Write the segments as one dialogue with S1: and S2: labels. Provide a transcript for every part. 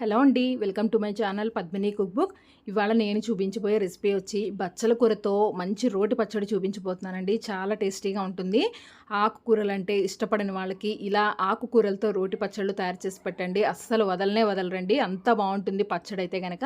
S1: Hello అండి welcome to my channel Padmini cookbook. ఇవాళ నేను చూపించబోయే రెసిపీ వచ్చి బచ్చల కూరతో మంచి రోటి పచ్చడి చూపించబోతున్నానండి. చాలా టేస్టీగా ఉంటుంది. ఆకుకూరలు అంటే ఇష్టపడని వాళ్ళకి ఇలా ఆకుకూరలతో రోటి పచ్చళ్ళు తయారు చేసి పెట్టండి. అస్సలు వదలనే వదలరండి. అంత బాగుంటుంది పచ్చడి అయితే కనుక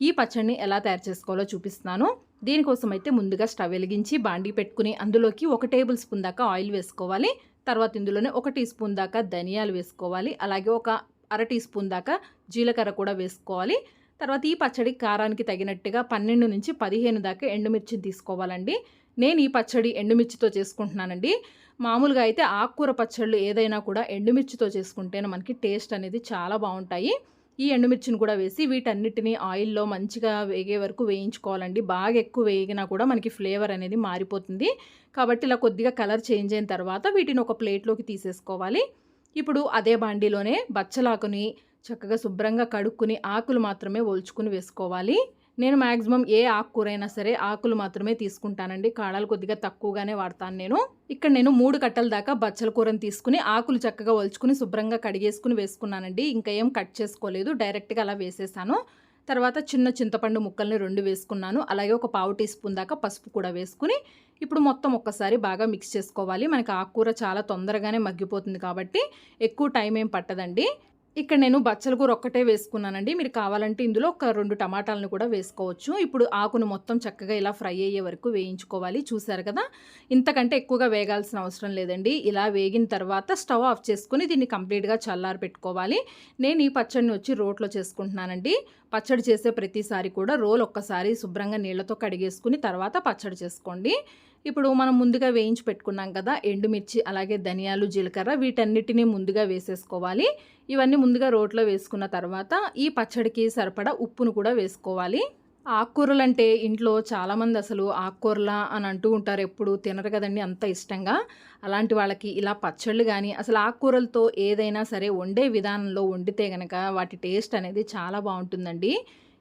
S1: ఈ పచ్చడిని ఎలా తయారు చేసుకోవాలో చూపిస్తున్నాను. దీనికోసం అయితే ముందుగా స్టవ్ వెలిగించి బాండీ పెట్టుకుని అందులోకి ఒక టేబుల్ స్పూన్ దాకా ఆయిల్ వేసుకోవాలి. తర్వాత ఇందులోనే ఒక టీ స్పూన్ దాకా ధనియాలు వేసుకోవాలి. అలాగే ఒక అర టీ స్పూన్ దాకా జీలకర్ర కూడా వేసుకోవాలి. తర్వాత ఈ పచ్చడి కారానికి తగినట్టుగా పన్నెండు నుంచి పదిహేను దాకా ఎండుమిర్చిని తీసుకోవాలండి. నేను ఈ పచ్చడి ఎండుమిర్చితో చేసుకుంటున్నానండి. మామూలుగా అయితే ఆకుకూర పచ్చళ్ళు ఏదైనా కూడా ఎండుమిర్చితో చేసుకుంటేనే మనకి టేస్ట్ అనేది చాలా బాగుంటాయి. ఈ ఎండుమిర్చిని కూడా వేసి వీటన్నిటిని ఆయిల్లో మంచిగా వేగే వరకు వేయించుకోవాలండి. బాగా ఎక్కువ వేగినా కూడా మనకి ఫ్లేవర్ అనేది మారిపోతుంది. కాబట్టి ఇలా కొద్దిగా కలర్ చేంజ్ అయిన తర్వాత వీటిని ఒక ప్లేట్లోకి తీసేసుకోవాలి. ఇప్పుడు అదే బాండీలోనే బచ్చలాకుని చక్కగా శుభ్రంగా కడుక్కుని ఆకులు మాత్రమే ఒల్చుకుని వేసుకోవాలి. నేను మ్యాక్సిమం ఏ ఆకుకూరైనా సరే ఆకులు మాత్రమే తీసుకుంటానండి. కాళాలు కొద్దిగా తక్కువగానే వాడతాను నేను. ఇక్కడ నేను మూడు కట్టల దాకా బచ్చల కూరని తీసుకుని ఆకులు చక్కగా ఒలుచుకుని శుభ్రంగా కడిగేసుకుని వేసుకున్నానండి. ఇంకా ఏం కట్ చేసుకోలేదు. డైరెక్ట్గా అలా వేసేసాను. తర్వాత చిన్న చింతపండు ముక్కల్ని రెండు వేసుకున్నాను. అలాగే ఒక పావు టీ స్పూన్ దాకా పసుపు కూడా వేసుకుని ఇప్పుడు మొత్తం ఒక్కసారి బాగా మిక్స్ చేసుకోవాలి. మనకి ఆకుకూర చాలా తొందరగానే మగ్గిపోతుంది కాబట్టి ఎక్కువ టైం ఏం పట్టదండి. ఇక్కడ నేను బచ్చల కూర ఒక్కటే వేసుకున్నానండి. మీరు కావాలంటే ఇందులో ఒక రెండు టమాటాలను కూడా వేసుకోవచ్చు. ఇప్పుడు ఆకును మొత్తం చక్కగా ఇలా ఫ్రై అయ్యే వరకు వేయించుకోవాలి. చూసారు కదా? ఇంతకంటే ఎక్కువగా వేగాల్సిన అవసరం లేదండి. ఇలా వేగిన తర్వాత స్టవ్ ఆఫ్ చేసుకుని దీన్ని కంప్లీట్గా చల్లారి పెట్టుకోవాలి. నేను ఈ పచ్చడిని వచ్చి రోట్లో చేసుకుంటున్నానండి. పచ్చడి చేసే ప్రతిసారి కూడా రోల్ ఒక్కసారి శుభ్రంగా నీళ్ళతో కడిగేసుకుని తర్వాత పచ్చడి చేసుకోండి. ఇప్పుడు మనం ముందుగా వేయించి పెట్టుకున్నాం కదా ఎండుమిర్చి అలాగే ధనియాలు జీలకర్ర వీటన్నిటిని ముందుగా వేసేసుకోవాలి. ఇవన్నీ ముందుగా రోట్లో వేసుకున్న తర్వాత ఈ పచ్చడికి సరిపడా ఉప్పును కూడా వేసుకోవాలి. ఆకుకూరలు అంటే ఇంట్లో చాలామంది అసలు ఆకుకూరల అని అంటూ ఉంటారు ఎప్పుడు తినరు కదండి అంత ఇష్టంగా. అలాంటి వాళ్ళకి ఇలా పచ్చళ్ళు కానీ అసలు ఆకుకూరలతో ఏదైనా సరే వండే విధానంలో వండితే కనుక వాటి టేస్ట్ అనేది చాలా బాగుంటుందండి.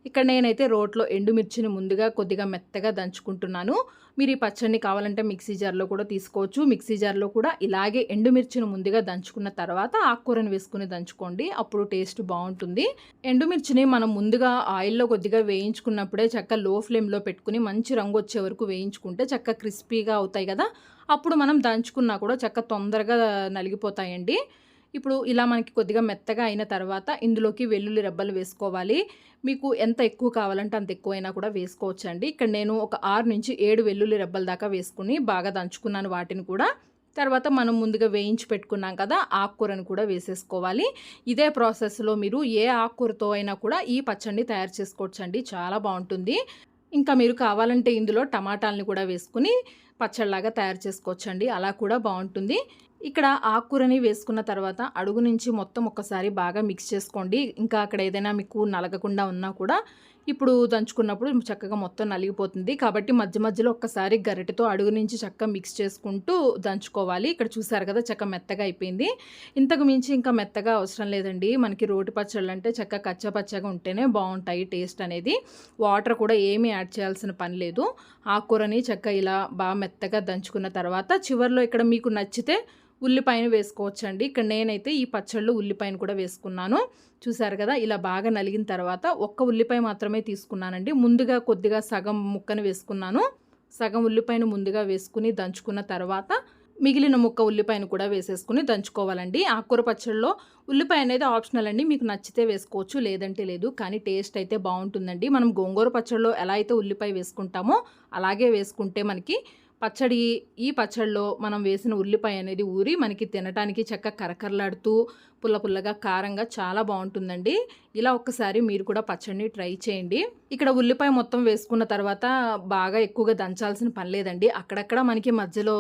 S1: ఇక్కడ నేనైతే రోట్లో ఎండుమిర్చిని ముందుగా కొద్దిగా మెత్తగా దంచుకుంటున్నాను. మీరు ఈ పచ్చడిని కావాలంటే మిక్సీ జార్లో కూడా తీసుకోవచ్చు. మిక్సీ జార్లో కూడా ఇలాగే ఎండుమిర్చిని ముందుగా దంచుకున్న తర్వాత ఆకుకూరను వేసుకుని దంచుకోండి. అప్పుడు టేస్ట్ బాగుంటుంది. ఎండుమిర్చిని మనం ముందుగా ఆయిల్లో కొద్దిగా వేయించుకున్నప్పుడే చక్క లో ఫ్లేమ్లో పెట్టుకుని మంచి రంగు వచ్చే వరకు వేయించుకుంటే చక్క క్రిస్పీగా అవుతాయి కదా. అప్పుడు మనం దంచుకున్నా కూడా చక్క తొందరగా నలిగిపోతాయండి. ఇప్పుడు ఇలా మనకి కొద్దిగా మెత్తగా అయిన తర్వాత ఇందులోకి వెల్లుల్లి రెబ్బలు వేసుకోవాలి. మీకు ఎంత ఎక్కువ కావాలంటే అంత ఎక్కువైనా కూడా వేసుకోవచ్చు అండి ఇక్కడ నేను ఒక ఆరు నుంచి ఏడు వెల్లుల్లి రెబ్బల దాకా వేసుకుని బాగా దంచుకున్నాను వాటిని కూడా. తర్వాత మనం ముందుగా వేయించి పెట్టుకున్నాం కదా ఆకుకూరను కూడా వేసేసుకోవాలి. ఇదే ప్రాసెస్లో మీరు ఏ ఆకుకూరతో అయినా కూడా ఈ పచ్చడిని తయారు చేసుకోవచ్చండి. చాలా బాగుంటుంది. ఇంకా మీరు కావాలంటే ఇందులో టమాటాలని కూడా వేసుకుని పచ్చడిలాగా తయారు చేసుకోవచ్చండి. అలా కూడా బాగుంటుంది. ఇక్కడ ఆకుకూరని వేసుకున్న తర్వాత అడుగు నుంచి మొత్తం ఒక్కసారి బాగా మిక్స్ చేసుకోండి. ఇంకా అక్కడ ఏదైనా మీకు నలగకుండా ఉన్నా కూడా ఇప్పుడు దంచుకున్నప్పుడు చక్కగా మొత్తం నలిగిపోతుంది. కాబట్టి మధ్య మధ్యలో ఒక్కసారి గరిటెతో అడుగు నుంచి చక్కగా మిక్స్ చేసుకుంటూ దంచుకోవాలి. ఇక్కడ చూసారు కదా చక్క మెత్తగా అయిపోయింది. ఇంతకు మించి ఇంకా మెత్తగా అవసరం లేదండి. మనకి రోటి పచ్చళ్ళు అంటే చక్క కచ్చపచ్చగా ఉంటేనే బాగుంటాయి టేస్ట్ అనేది. వాటర్ కూడా ఏమీ యాడ్ చేయాల్సిన పని లేదు. ఆకుకూరని చక్క ఇలా బాగా మెత్తగా దంచుకున్న తర్వాత చివరిలో ఇక్కడ మీకు నచ్చితే ఉల్లిపాయను వేసుకోవచ్చండి. ఇక్కడ నేనైతే ఈ పచ్చళ్ళు ఉల్లిపాయను కూడా వేసుకున్నాను. చూసారు కదా ఇలా బాగా నలిగిన తర్వాత ఒక్క ఉల్లిపాయ మాత్రమే తీసుకున్నానండి. ముందుగా కొద్దిగా సగం ముక్కను వేసుకున్నాను. సగం ఉల్లిపాయను ముందుగా వేసుకుని దంచుకున్న తర్వాత మిగిలిన ముక్క ఉల్లిపాయను కూడా వేసేసుకుని దంచుకోవాలండి. ఆకుకూర పచ్చళ్ళలో ఉల్లిపాయ అనేది ఆప్షనల్ అండి. మీకు నచ్చితే వేసుకోవచ్చు లేదంటే లేదు. కానీ టేస్ట్ అయితే బాగుంటుందండి. మనం గోంగూర పచ్చళ్ళలో ఎలా అయితే ఉల్లిపాయ వేసుకుంటామో అలాగే వేసుకుంటే మనకి పచ్చడి ఈ పచ్చడిలో మనం వేసిన ఉల్లిపాయ అనేది ఊరి మనకి తినటానికి చక్క కరకరలాడుతూ పుల్ల పుల్లగా కారంగా చాలా బాగుంటుందండి. ఇలా ఒక్కసారి మీరు కూడా పచ్చడిని ట్రై చేయండి. ఇక్కడ ఉల్లిపాయ మొత్తం వేసుకున్న తర్వాత బాగా ఎక్కువగా దంచాల్సిన పని లేదండి. అక్కడక్కడ మనకి మధ్యలో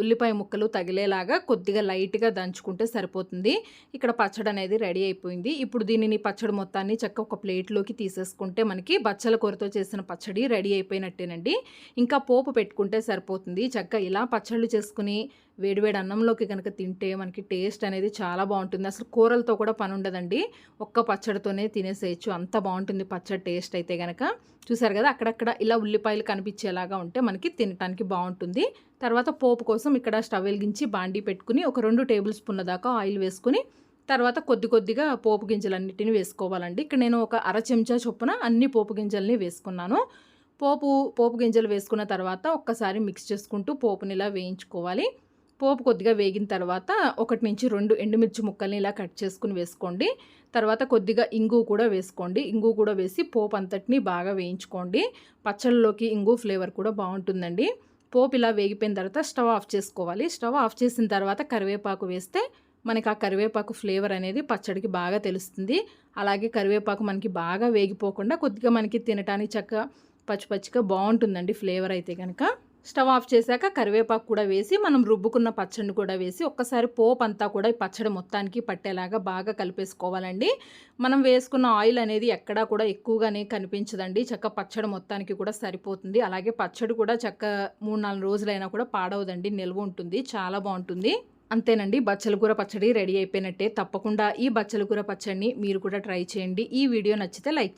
S1: ఉల్లిపాయ ముక్కలు తగిలేలాగా కొద్దిగా లైట్గా దంచుకుంటే సరిపోతుంది. ఇక్కడ పచ్చడి అనేది రెడీ అయిపోయింది. ఇప్పుడు దీనిని పచ్చడి మొత్తాన్ని చక్క ఒక ప్లేట్లోకి తీసేసుకుంటే మనకి బచ్చల కూరతో చేసిన పచ్చడి రెడీ అయిపోయినట్టేనండి. ఇంకా పోపు పెట్టుకుంటే సరిపోతుంది. చక్క ఇలా పచ్చళ్ళు చేసుకుని వేడివేడి అన్నంలోకి కనుక తింటే మనకి టేస్ట్ అనేది చాలా బాగుంటుంది. అసలు కూరలతో కూడా పని ఉండదండి. ఒక్క పచ్చడితోనే తినేసేయచ్చు. అంత బాగుంటుంది పచ్చడి టేస్ట్ అయితే కనుక చూసారు కదా అక్కడక్కడ ఇలా ఉల్లిపాయలు కనిపించేలాగా ఉంటే మనకి తినడానికి బాగుంటుంది. తర్వాత పోపు కోసం ఇక్కడ స్టవ్ వెలిగించి బాండీ పెట్టుకుని ఒక రెండు టేబుల్ స్పూన్ల దాకా ఆయిల్ వేసుకుని తర్వాత కొద్ది కొద్దిగా పోపు గింజలన్నిటిని వేసుకోవాలండి. ఇక్కడ నేను ఒక అర చెంచా చొప్పున అన్ని పోపు గింజల్ని వేసుకున్నాను. పోపు పోపు గింజలు వేసుకున్న తర్వాత ఒక్కసారి మిక్స్ చేసుకుంటూ పోపుని ఇలా వేయించుకోవాలి. పోపు కొద్దిగా వేగిన తర్వాత ఒకటి నుంచి రెండు ఎండుమిర్చి ముక్కల్ని ఇలా కట్ చేసుకుని వేసుకోండి. తర్వాత కొద్దిగా ఇంగు కూడా వేసుకోండి. ఇంగు కూడా వేసి పోపు అంతటిని బాగా వేయించుకోండి. పచ్చళ్ళలోకి ఇంగు ఫ్లేవర్ కూడా బాగుంటుందండి. పోపు ఇలా వేగిపోయిన తర్వాత స్టవ్ ఆఫ్ చేసుకోవాలి. స్టవ్ ఆఫ్ చేసిన తర్వాత కరివేపాకు వేస్తే మనకి ఆ కరివేపాకు ఫ్లేవర్ అనేది పచ్చడికి బాగా తెలుస్తుంది. అలాగే కరివేపాకు మనకి బాగా వేగిపోకుండా కొద్దిగా మనకి తినటానికి చక్కగా పచ్చి పచ్చిగా బాగుంటుందండి ఫ్లేవర్ అయితే కనుక స్టవ్ ఆఫ్ చేశాక కరివేపాకు కూడా వేసి మనం రుబ్బుకున్న పచ్చడిని కూడా వేసి ఒక్కసారి పోపు అంతా కూడా ఈ పచ్చడి మొత్తానికి పట్టేలాగా బాగా కలిపేసుకోవాలండి. మనం వేసుకున్న ఆయిల్ అనేది ఎక్కడా కూడా ఎక్కువగానే కనిపించదండి. చక్క పచ్చడి మొత్తానికి కూడా సరిపోతుంది. అలాగే పచ్చడి కూడా చక్క మూడు నాలుగు రోజులైనా కూడా పాడవదండి. నిల్వ ఉంటుంది. చాలా బాగుంటుంది. అంతేనండి. బచ్చల కూర పచ్చడి రెడీ అయిపోయినట్టే. తప్పకుండా ఈ బచ్చల కూర పచ్చడిని మీరు కూడా ట్రై చేయండి. ఈ వీడియో నచ్చితే లైక్